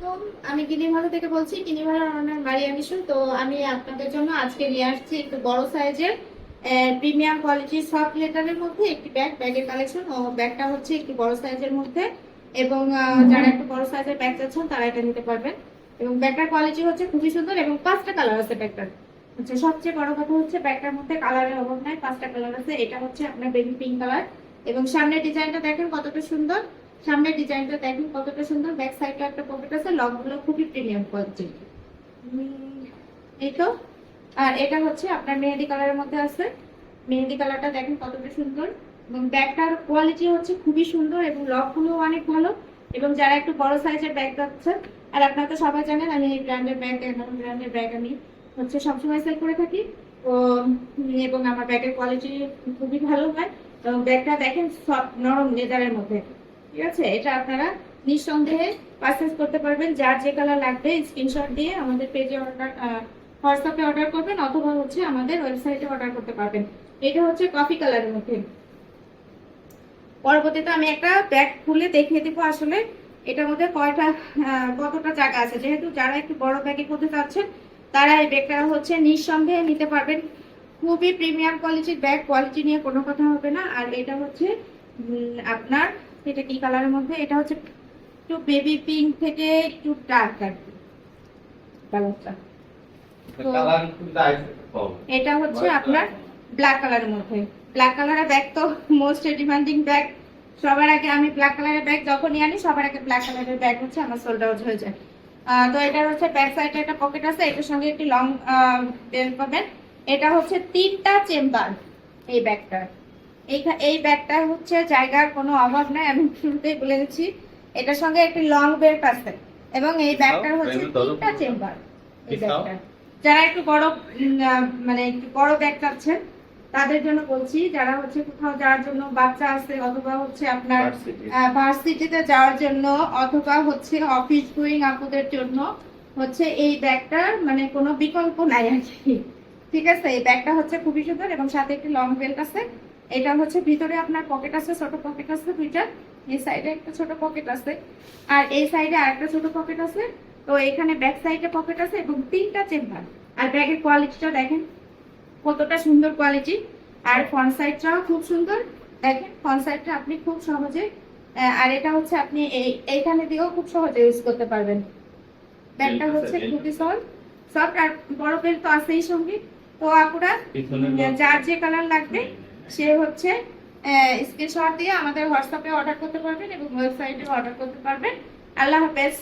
আলাইকুম। আমি গিনিভালো থেকে বলছি গিনিভালো অনলাইন বাড়ি আমিশু তো আমি আপনাদের জন্য আজকে নিয়ে আসছি একটু বড় সাইজের প্রিমিয়াম কোয়ালিটির সফট লেটারের মধ্যে একটি ব্যাগ। ব্যাগের কালেকশন ও ব্যাগটা হচ্ছে একটু বড় সাইজের মধ্যে। এবং যারা একটু বড় সাইজের ব্যাগ চাচ্ছেন তারা এটা নিতে পারবেন। এবং ব্যাগটার কোয়ালিটি হচ্ছে খুবই সুন্দর এবং পাঁচটা কালার আছে ব্যাগটার। আচ্ছা সবচেয়ে বড় কথা হচ্ছে ব্যাগটার মধ্যে কালারের অভাব নাই পাঁচটা কালার আছে। এটা হচ্ছে আপনার বেবি পিঙ্ক কালার। এবং সামনের ডিজাইনটা দেখেন কতটা সুন্দর। সামনের ডিজাইনটা দেখেন কতটা সুন্দর। ব্যাক সাইডে একটা পকেট আছে লকগুলো খুবই প্রিমিয়াম কোয়ালিটির এই তো। আর এটা হচ্ছে আপনার মেহেদি কালারের মধ্যে আছে। মেহেদি কালারটা দেখেন কতটা সুন্দর। এবং ব্যাগটার কোয়ালিটি হচ্ছে খুবই সুন্দর এবং লকগুলো অনেক ভালো। এবং যারা একটু বড় সাইজের ব্যাগ যাচ্ছে আর আপনারা তো সবাই জানেন, আমি এই ব্র্যান্ডের ব্যাগ এমন ব্র্যান্ডের ব্যাগ আমি হচ্ছে সবসময় সেল করে থাকি। ও, এবং আমার ব্যাগের কোয়ালিটি খুবই ভালো হয়। এবং ব্যাগটা দেখেন সব নরম লেদারের মধ্যে। ঠিক আছে, এটা আপনারা নিঃসন্দেহে পারচেস করতে পারবেন। যার যে কালার লাগবে স্ক্রিনশট দিয়ে আমাদের পেজে অর্ডার হোয়াটসঅ্যাপে অর্ডার করবেন অথবা হচ্ছে আমাদের ওয়েবসাইটে অর্ডার করতে পারবেন। এটা হচ্ছে কফি কালারের মধ্যে। পরবর্তীতে আমি একটা ব্যাগ খুলে দেখিয়ে দেবো আসলে। এটার মধ্যে কয়টা কতটা জায়গা আছে। যেহেতু যারা একটু বড় ব্যাগে করতে চাচ্ছেন, তারা এই ব্যাগটা হচ্ছে নিঃসন্দেহে নিতে পারবেন। খুবই প্রিমিয়াম কোয়ালিটির ব্যাগ কোয়ালিটি নিয়ে কোনো কথা হবে না। আর এটা হচ্ছে আপনার এটা কি কালারের মধ্যে? এটা হচ্ছে একটু বেবি পিঙ্ক থেকে একটু ডার্ক আর কি কালারটা এটা হচ্ছে আপনার ব্ল্যাক কালারের মধ্যে। ব্ল্যাক কালারের ব্যাগ তো মোস্ট ডিমান্ডিং ব্যাগ সবার আগে আমি ব্ল্যাক কালারের ব্যাগ যখনই আনি সবার আগে ব্ল্যাক কালারের ব্যাগ হচ্ছে আমার সোল্ড আউট হয়ে যায়। তো এটার হচ্ছে ব্যাক সাইডে একটা পকেট আছে এটার সঙ্গে একটি লং বেল্ট পাবেন। এটা হচ্ছে তিনটা চেম্বার এই ব্যাগটার এই এই ব্যাগটা হচ্ছে জায়গার কোনো অভাব নাই আমি শুরুতেই বলে দিচ্ছি। এটার সঙ্গে একটি লং বেল্ট আছে এবং এই ব্যাগটার হচ্ছে তিনটা চেম্বার এই ব্যাগটা। যারা একটু বড় মানে একটু বড় ব্যাগ চাচ্ছেন তাদের জন্য বলছি যারা হচ্ছে কোথাও যাওয়ার জন্য বাচ্চা আছে অথবা হচ্ছে আপনার। ভার্সিটিতে যাওয়ার জন্য অথবা হচ্ছে অফিস গোয়িং আপুদের জন্য হচ্ছে এই ব্যাগটার মানে কোনো বিকল্প নাই আর কি। ঠিক আছে এই ব্যাগটা হচ্ছে খুবই সুন্দর এবং সাথে একটি লং বেল্ট আছে। এটা হচ্ছে ভিতরে আপনার পকেট আছে ছোট পকেট আছে দুইটা। এই সাইডে একটা ছোট পকেট আছে। আর এই সাইডে আরেকটা ছোট পকেট আছে। তো এখানে ব্যাক সাইডে পকেট আছে এবং তিনটা চেম্বার আর ব্যাগের কোয়ালিটিটা দেখেন কতটা সুন্দর কোয়ালিটি আর ফ্রন্ট সাইডটাও খুব সুন্দর। দেখেন ফ্রন্ট সাইডটা আপনি খুব সহজে আর এটা হচ্ছে আপনি এই এইখানে দিয়েও খুব সহজে ইউজ করতে পারবেন। ব্যাগটা হচ্ছে। খুবই সফট সফট আর বড় বেল্ট তো আছেই সঙ্গে। তো আপুরা যার যে কালার লাগবে সে হচ্ছে স্ক্রিনশট দিয়ে আমাদের হোয়াটসঅ্যাপে অর্ডার করতে পারবেন এবং ওয়েবসাইটে অর্ডার করতে পারবেন। আল্লাহ হাফেজ।